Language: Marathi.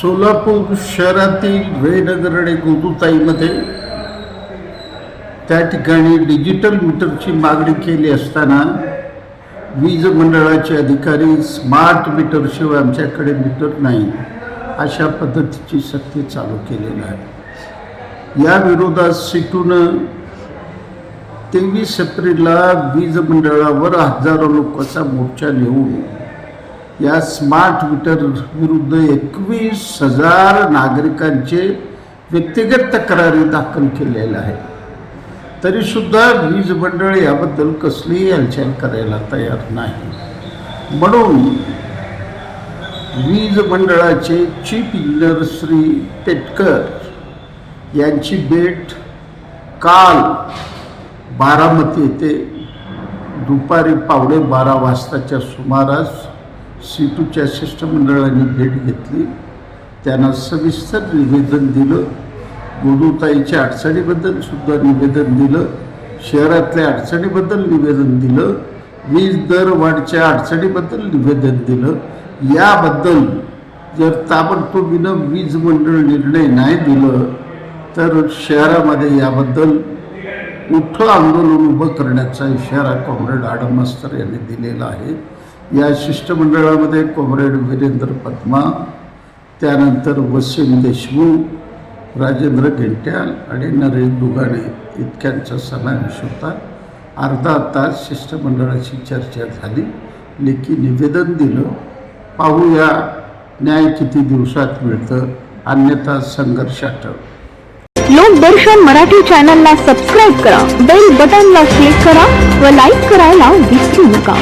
सोलापूर शहरातील वेनगर आणि गोदुताईमध्ये त्या ठिकाणी डिजिटल मीटरची मागणी केली असताना वीज मंडळाचे अधिकारी स्मार्ट मीटरशिवाय आमच्याकडे मीटर नाही. अशा पद्धतीची सक्ती चालू केलेली आहे. या विरोधात सिटून तेवीस एप्रिलला वीज मंडळावर हजारो लोकांचा मोर्चा नेऊन या स्मार्ट मीटर विरुद्ध एकवीस हजार नागरिकांचे व्यक्तिगत तक्रारी दाखल केलेल्या आहेत. तरीसुद्धा वीज मंडळ याबद्दल कसलीही हालचाल करायला तयार नाही. म्हणून वीज मंडळाचे चीफ इंजिनियर श्री टेटकर यांची भेट काल बारामती येथे दुपारी पावणे बारा वाजताच्या सुमारास सीटूच्या शिष्टमंडळाने भेट घेतली. त्यांना सविस्तर निवेदन दिलं. गोदूताईच्या अडचणीबद्दल सुद्धा निवेदन दिलं. शहरातल्या अडचणीबद्दल निवेदन दिलं. वीज दर वाढच्या अडचणीबद्दल निवेदन दिलं. याबद्दल जर ताबडतोबीनं वीज मंडळ निर्णय नाही दिलं तर शहरामध्ये याबद्दल मोठं आंदोलन उभं करण्याचा इशारा कॉम्रेड आडम मास्तर यांनी दिलेला आहे. या शिष्टमंडळामध्ये कॉम्रेड वीरेंद्र पद्मा त्यानंतर वसीम देशमुख राजेंद्र घेंट्याल आणि नरेश दुगाणे इतक्यांचा समावेश होता. अर्धा तास शिष्टमंडळाची चर्चा झाली. लेखी निवेदन दिलं. पाहूया न्याय किती दिवसात मिळतं? अन्यथा संघर्ष आठव लोकदर्शन मराठी चॅनलला सबस्क्राईब करा बेल बटनला क्लिक करा व लाईक करायला विसरू नका.